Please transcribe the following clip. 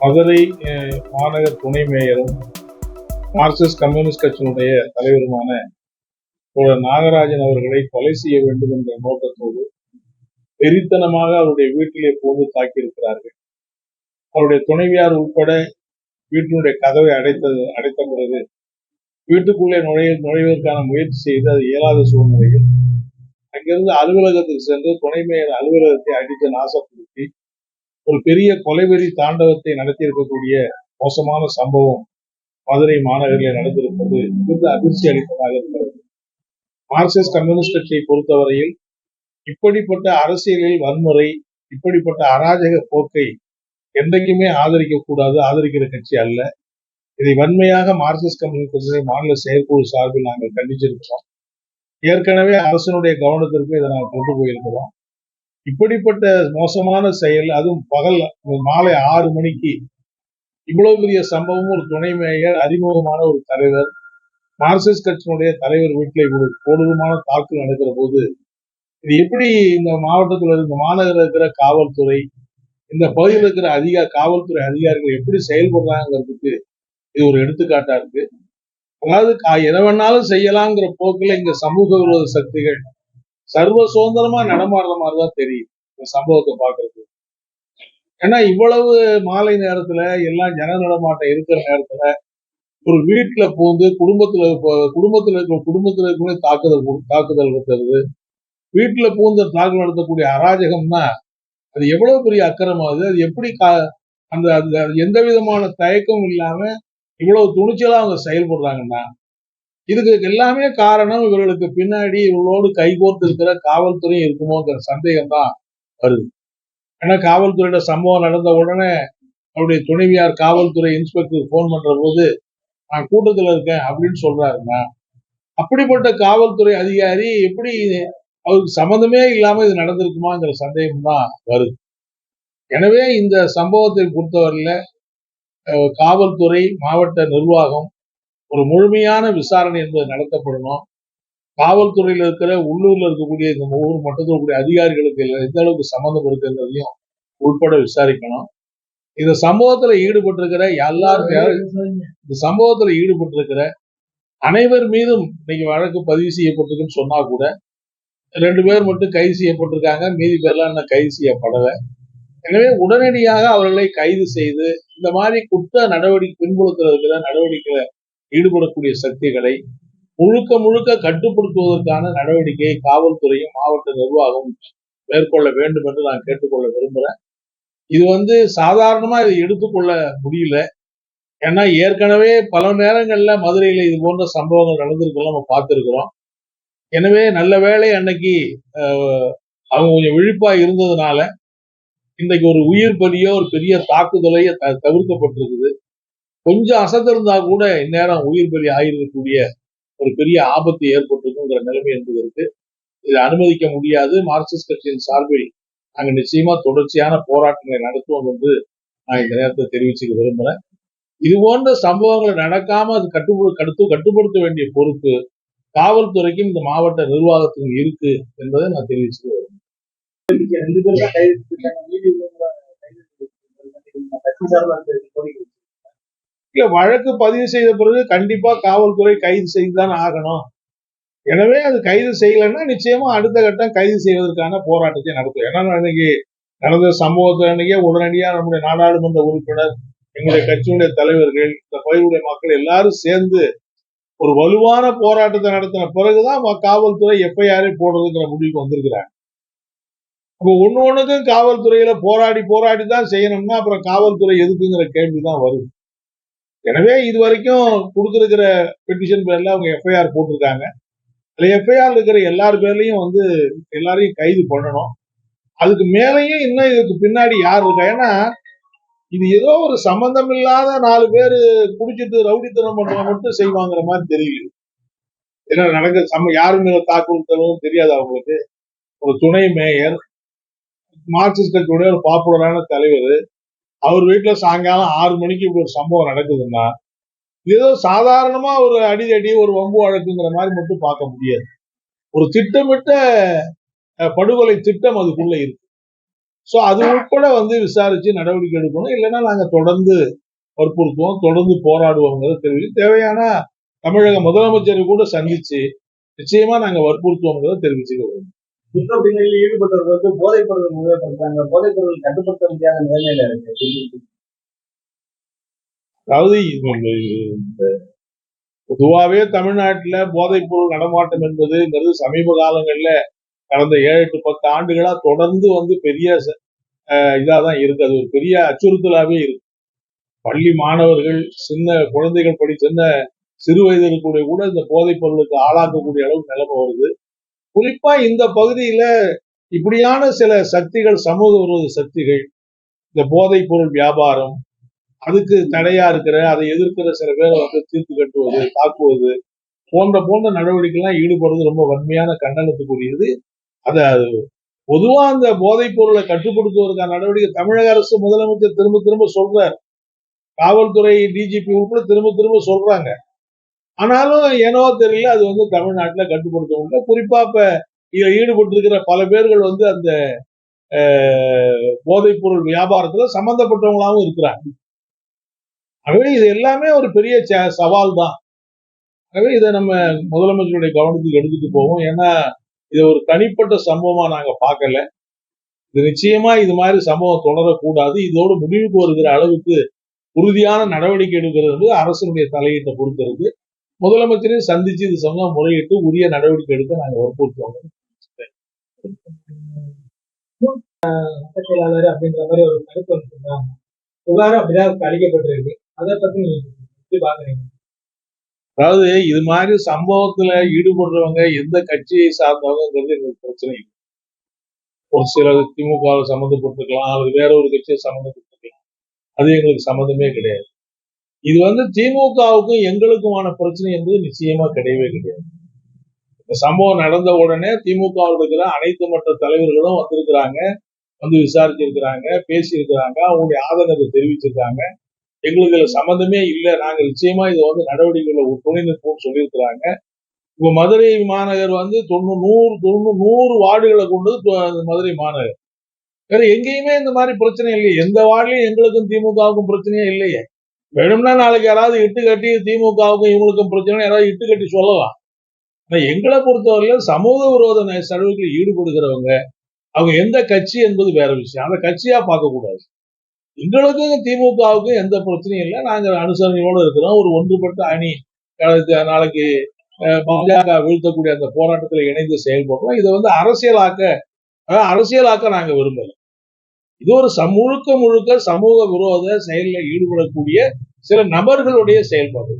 மதுரை மாநகர் துணை மேயரும் Marxist communist கட்சியினுடைய தலைவருமான நாகராஜன் அவர்களை கொலை செய்ய வேண்டும் என்ற நோக்கத்தோடு வெறித்தனமாக அவருடைய வீட்டிலே போந்து தாக்கியிருக்கிறார்கள். அவருடைய துணைவியார் உட்பட வீட்டினுடைய கதவை அடைத்தது அடைத்த பிறகு வீட்டுக்குள்ளே நுழைய நுழைவதற்கான முயற்சி செய்து அது இயலாத சூழ்நிலையில் அங்கிருந்து அலுவலகத்துக்கு சென்று துணை மேயர் அலுவலகத்தை அடித்து நாசப்படுத்தி ஒரு பெரிய கொலைவெறி தாண்டவத்தை நடத்தியிருக்கக்கூடிய மோசமான சம்பவம் மதுரை மாநகரில் நடந்திருப்பது மிகுந்த அதிர்ச்சி அளிப்பதாக இருக்கிறது. மார்க்சிஸ்ட் கம்யூனிஸ்ட் கட்சியை பொறுத்தவரையில் இப்படிப்பட்ட அரசியலில் வன்முறை இப்படிப்பட்ட அராஜக போக்கை என்றைக்குமே ஆதரிக்க கூடாது ஆதரிக்கிற கட்சி அல்ல. இதை வன்மையாக மார்க்சிஸ்ட் கம்யூனிஸ்ட் கட்சியை மாநில செயற்குழு சார்பில் நாங்கள் கண்டிச்சிருக்கிறோம். ஏற்கனவே அரசனுடைய கவனத்திற்கு இதை நாங்கள் கொண்டு போயிருக்கிறோம். இப்படிப்பட்ட மோசமான செயல் அதுவும் பகல் மாலை ஆறு மணிக்கு இவ்வளவு பெரிய சம்பவம் ஒரு துணை மேயர் அறிமுகமான ஒரு தலைவர் மார்க்சிஸ்ட் கட்சியினுடைய தலைவர் வீட்டில் ஒரு கொடூரமான தாக்குதல் நடக்கிற போது இது எப்படி இந்த மாவட்டத்தில் இந்த மாநகரில் இருக்கிற காவல்துறை இந்த பகுதியில் இருக்கிற அதிக காவல்துறை அதிகாரிகள் எப்படி செயல்படுறாங்கிறதுக்கு இது ஒரு எடுத்துக்காட்டா இருக்கு. அதாவது கா- எதை வேணாலும் செய்யலாங்கிற போக்குல இங்க சமூக விரோத சக்திகள் சர்வ சுதந்திரமா நடமாடுற மாதிரிதான் தெரியும் இந்த சம்பவத்தை பாக்குறது ஏன்னா இவ்வளவு மாலை நேரத்துல எல்லாம் ஜன நடமாட்டம் இருக்கிற நேரத்துல ஒரு வீட்டுல பூந்து குடும்பத்துல குடும்பத்துல இருக்கிற குடும்பத்துல இருக்கக்கூடிய தாக்குதல் தாக்குதல் நடத்துறது வீட்டுல பூந்து தாக்குதல் நடத்தக்கூடிய அராஜகம்னா அது எவ்வளவு பெரிய அக்கிரமாகுது அது எப்படி கா- அந்த அந்த எந்த விதமான தயக்கமும் இல்லாம இவ்வளவு துணிச்சலா அவங்க செயல்படுறாங்கன்னா இதுக்கு எல்லாமே காரணம் இவர்களுக்கு பின்னாடி இவர்களோடு கைகோர்த்து இருக்கிற காவல்துறை இருக்குமோங்கிற சந்தேகம் தான் வருது. ஏன்னா காவல்துறையோட சம்பவம் நடந்த உடனே அவருடைய துணைவியார் காவல்துறை இன்ஸ்பெக்டர் ஃபோன் பண்ற போது நான் கூட்டத்துல இருக்கேன் அப்படின்னு சொல்றாருன்னா அப்படிப்பட்ட காவல்துறை அதிகாரி எப்படி அவருக்கு சம்மந்தமே இல்லாம இது நடந்திருக்குமாங்கிற சந்தேகம் தான் வருது. எனவே இந்த சம்பவத்தை பொறுத்தவரையில அஹ், காவல்துறை மாவட்ட நிர்வாகம் ஒரு முழுமையான விசாரணை என்பது நடத்தப்படணும். காவல்துறையில இருக்கிற உள்ளூர்ல இருக்கக்கூடிய இந்த ஒவ்வொரு மட்டத்தில் இருக்கக்கூடிய அதிகாரிகளுக்கு எந்த அளவுக்கு சம்மந்தம் இருக்குன்றதையும் உள்பட விசாரிக்கணும். இந்த சம்பவத்துல ஈடுபட்டிருக்கிற எல்லாரும் இந்த சம்பவத்துல ஈடுபட்டிருக்கிற அனைவர் மீதும் இன்னைக்கு வழக்கு பதிவு செய்யப்பட்டிருக்குன்னு சொன்னா கூட ரெண்டு பேர் மட்டும் கைது செய்யப்பட்டிருக்காங்க. மீதி பேர்லாம் இன்னும் கைது செய்யப்படலை. எனவே உடனடியாக அவர்களை கைது செய்து இந்த மாதிரி குற்ற நடவடிக்கை பின்புலத்தில் இருக்கிற நடவடிக்கைகளை ஈடுபடக்கூடிய சக்திகளை முழுக்க முழுக்க கட்டுப்படுத்துவதற்கான நடவடிக்கையை காவல்துறையும் மாவட்ட நிர்வாகம் மேற்கொள்ள வேண்டும் என்று நான் கேட்டுக்கொள்ள விரும்புறேன். இது வந்து சாதாரணமா இதை எடுத்துக்கொள்ள முடியல. ஏன்னா ஏற்கனவே பல நேரங்கள்ல மதுரையில இது போன்ற சம்பவங்கள் நடந்திருக்கலாம் நம்ம பார்த்திருக்கிறோம். எனவே நல்ல வேளை அன்னைக்கு அவங்க கொஞ்சம் விழிப்பா இருந்ததுனால இன்றைக்கு ஒரு உயிர் பலியோ ஒரு பெரிய தாக்குதலையோ த- தவிர்க்கப்பட்டிருக்குது. கொஞ்சம் அசந்திருந்தா கூட இந்நேரம் உயிர் பலி ஆகிருக்கக்கூடிய ஒரு பெரிய ஆபத்து ஏற்பட்டிருக்குங்கிற நிலைமை என்பது இருக்கு இதை அனுமதிக்க முடியாது. மார்க்சிஸ்ட் கட்சியின் சார்பில் நாங்கள் நிச்சயமா தொடர்ச்சியான போராட்டங்களை நடத்துவோம் என்று நான் இந்த நேரத்தை தெரிவிச்சுக்க விரும்புறேன் இது போன்ற சம்பவங்கள் நடக்காம அது கட்டுப்படு கடுத்து கட்டுப்படுத்த வேண்டிய பொறுப்பு காவல்துறைக்கும் இந்த மாவட்ட நிர்வாகத்துக்கும் இருக்கு என்பதை நான் தெரிவிச்சுக்கிறேன் ரெண்டு இல்ல வழக்கு பதிவு செய்த பிறகு கண்டிப்பா காவல்துறை கைது செய்துதான் ஆகணும். எனவே அது கைது செய்யலைன்னா நிச்சயமா அடுத்த கட்டம் கைது செய்வதற்கான போராட்டத்தை நடத்தும் ஏன்னா அன்னைக்கு இன்னைக்கு நடந்த சம்பவத்தை அன்னைக்கே உடனடியா நம்முடைய நாடாளுமன்ற உறுப்பினர் எங்களுடைய கட்சியுடைய தலைவர்கள் இந்த பகுதியுடைய மக்கள் எல்லாரும் சேர்ந்து ஒரு வலுவான போராட்டத்தை நடத்தின பிறகுதான் காவல்துறை எஃப்ஐஆரே போடுறதுங்கிற முடிவுக்கு வந்திருக்கிறாங்க. அப்போ ஒண்ணு ஒண்ணுக்கும் காவல்துறையில போராடி போராடி தான் செய்யணும்னா அப்புறம் காவல்துறை எதுக்குங்கிற கேள்விதான் வருது. எனவே இது வரைக்கும் கொடுத்துருக்கிற பெட்டிஷன் பேர்ல அவங்க எஃப்ஐஆர் போட்டிருக்காங்க. அதுல எஃப்ஐஆர் இருக்கிற எல்லார் பேர்லயும் வந்து எல்லாரையும் கைது பண்ணணும். அதுக்கு மேலேயும் இன்னும் இதுக்கு பின்னாடி யார் இருக்கா? ஏன்னா இது ஏதோ ஒரு சம்பந்தம் இல்லாத நாலு பேர் குடிச்சிட்டு ரவுடித்தனம் பண்றவங்க மட்டும் செய்வாங்கிற மாதிரி தெரியல. ஏன்னா நடக்க சம யாரு மேல தாக்குதலும் தெரியாது அவங்களுக்கு. ஒரு துணை மேயர் மார்க்சிஸ்ட் கட்சியுடைய ஒரு பாப்புலரான தலைவர் அவர் வீட்டுல சாயங்காலம் ஆறு மணிக்கு இப்படி ஒரு சம்பவம் நடக்குதுன்னா ஏதோ சாதாரணமா ஒரு அடிதடி ஒரு வம்பு வழக்குங்கிற மாதிரி மட்டும் பார்க்க முடியாது. ஒரு திட்டமிட்ட படுகொலை திட்டம் அதுக்குள்ள இருக்கு. சோ அது உட்பட வந்து விசாரிச்சு நடவடிக்கை எடுக்கணும். இல்லைன்னா நாங்க தொடர்ந்து வற்புறுத்துவோம் தொடர்ந்து போராடுவோங்கிறத தெரிவிச்சு தேவையான தமிழக முதலமைச்சரை கூட சந்திச்சு நிச்சயமா நாங்க வற்புறுத்துவோங்கிறத தெரிவிச்சுக்கிறோம் குற்ற பின்னணியில் ஈடுபட்டவர்கள் போதைப் பொருள் உபயோகப்படுத்துறாங்க போதைப் பொருள் கட்டுப்படுத்த முடியாத நிலைமையில இருக்கு. அதாவது இந்த பொதுவாவே தமிழ்நாட்டுல போதைப் பொருள் நடமாட்டம் என்பதுங்கிறது சமீப காலங்கள்ல கடந்த ஏழு எட்டு பத்து ஆண்டுகளா தொடர்ந்து வந்து பெரிய இதாக தான் இதாதான் இருக்கு. அது ஒரு பெரிய அச்சுறுத்தலாவே இருக்கு. பள்ளி மாணவர்கள் சின்ன குழந்தைகள் படி சின்ன சிறு வயதில் கூட கூட இந்த போதைப் பொருளுக்கு ஆளாக்கக்கூடிய அளவு நிலைமை வருது. குறிப்பா இந்த பகுதியில இப்படியான சில சக்திகள் சமூக விரோத சக்திகள் இந்த போதைப் பொருள் வியாபாரம் அதுக்கு தடையா இருக்கிற அதை எதிர்க்கிற சில பேரை வந்து தீர்த்து கட்டுவது தாக்குவது போன்ற போன்ற நடவடிக்கைலாம் ஈடுபடுறது ரொம்ப வன்மையான கண்டனத்துக்குரியது. அதை பொதுவா அந்த போதைப் பொருளை கட்டுப்படுத்துவதற்கான நடவடிக்கை தமிழக அரசு முதலமைச்சர் திரும்ப திரும்ப சொல்றார். காவல்துறை டிஜிபி உட்பட திரும்ப திரும்ப சொல்றாங்க. ஆனாலும் ஏனோ தெரியல அது வந்து தமிழ்நாட்டுல கட்டுப்படுத்த முடியல குறிப்பா இப்ப இதில் ஈடுபட்டிருக்கிற பல பேர்கள் வந்து அந்த போதைப்பொருள் பொருள் வியாபாரத்துல சம்பந்தப்பட்டவங்களாகவும் இருக்கிறாங்க. ஆகவே இது எல்லாமே ஒரு பெரிய ச- சவால் தான். ஆகவே இதை நம்ம முதலமைச்சருடைய கவனத்துக்கு எடுத்துட்டு போவோம். ஏன்னா இதை ஒரு தனிப்பட்ட சம்பவமா நாங்க பார்க்கல. இது நிச்சயமா இது மாதிரி சம்பவம் தொடரக்கூடாது. இதோடு முடிவுக்கு வருகிற அளவுக்கு உறுதியான நடவடிக்கை எடுக்கிறது அரசனுடைய தலையீட்டை பொறுத்திருக்கு. முதலமைச்சரையும் சந்திச்சு இது சம்பந்தம் முறையிட்டு உரிய நடவடிக்கை எடுக்க நாங்க வற்புறுத்துவோம் செயலாளர் அப்படின்ற மாதிரி ஒரு கருத்து சொல்றாங்க புகாரும் அப்படிதான் அளிக்கப்பட்டிருக்கு. அதை பத்தி நீங்க பாக்குறீங்க? அதாவது இது மாதிரி சம்பவத்துல ஈடுபடுறவங்க எந்த கட்சியை சார்ந்தவங்கிறது எங்களுக்கு பிரச்சனை இல்லை. ஒரு சிலர் திமுக சம்மந்தப்பட்டிருக்கலாம் அல்லது வேற ஒரு கட்சியை சம்மந்தப்பட்டிருக்கலாம். அது எங்களுக்கு சம்மந்தமே கிடையாது. இது வந்து திமுகவுக்கும் எங்களுக்குமான பிரச்சனை என்பது நிச்சயமா கிடையவே கிடையாது. இந்த சம்பவம் நடந்த உடனே திமுகவில் இருக்கிற அனைத்து மற்ற தலைவர்களும் வந்திருக்கிறாங்க வந்து விசாரிச்சிருக்கிறாங்க பேசியிருக்கிறாங்க அவங்களுடைய ஆதங்கத்தை தெரிவிச்சிருக்காங்க. எங்களுக்கு இதுல சம்மந்தமே இல்லை. நாங்க நிச்சயமா இதை வந்து நடவடிக்கைகளை துணை நிற்போம்னு சொல்லியிருக்கிறாங்க. இப்ப மதுரை மாநகர் வந்து தொண்ணூறு நூறு தொண்ணூறு நூறு வார்டுகளை கொண்டது மதுரை மாநகர். வேற எங்கேயுமே இந்த மாதிரி பிரச்சனை இல்லையே. எந்த வார்டுலயும் எங்களுக்கும் திமுகவுக்கும் பிரச்சனையே இல்லையே. வேணும்னா நாளைக்கு யாராவது இட்டு கட்டி திமுகவுக்கும் இவங்களுக்கும் பிரச்சனை யாராவது இட்டு கட்டி சொல்லலாம் ஆனா எங்களை பொறுத்தவரையில சமூக விரோத ந- ஈடுபடுகிறவங்க அவங்க எந்த கட்சி என்பது வேற விஷயம். அந்த கட்சியா பார்க்க கூடாது. எங்களுக்கும் திமுகவுக்கும் எந்த பிரச்சனையும் இல்லை. நாங்க அனுசரணையோட இருக்கிறோம். ஒரு ஒன்றுபட்ட அணி நாளைக்கு பாஜக வீழ்த்தக்கூடிய அந்த போராட்டத்தில் இணைந்து செயல்படுறோம். இதை வந்து அரசியலாக்க அரசியலாக்க நாங்க விரும்பல. இது ஒரு முழுக்க முழுக்க சமூக விரோத செயலில் ஈடுபடக்கூடிய சில நபர்களுடைய செயல்பாடு.